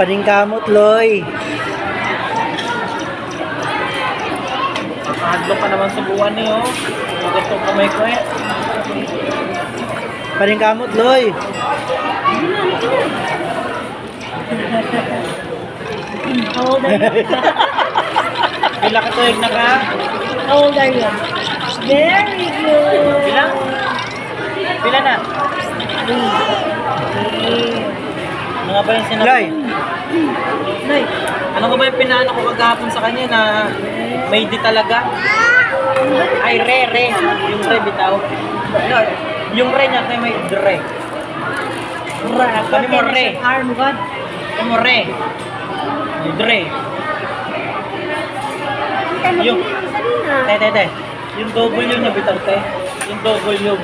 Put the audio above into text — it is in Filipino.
Paring kamot, Loy. Hadlo pa naman sa buwan niyo. Magandang kamay ko eh. Paring kamot, Loy. How old are you? Bila ka tuwig na ka? How old are you? Very good. Bila? Bila na? Ano nga ba yung sinabi? Loy. Loy, Ano nga ba yung pinaano ko kagahapon sa kanya na may di talaga? Ay, re, re. Yung re bitaw. No, yung re niya kay may dre. Kami mo re. arm, God. Kami mo re. Dre. Yung, te, te, te. Yung W niya bitaw, te. un poco yo,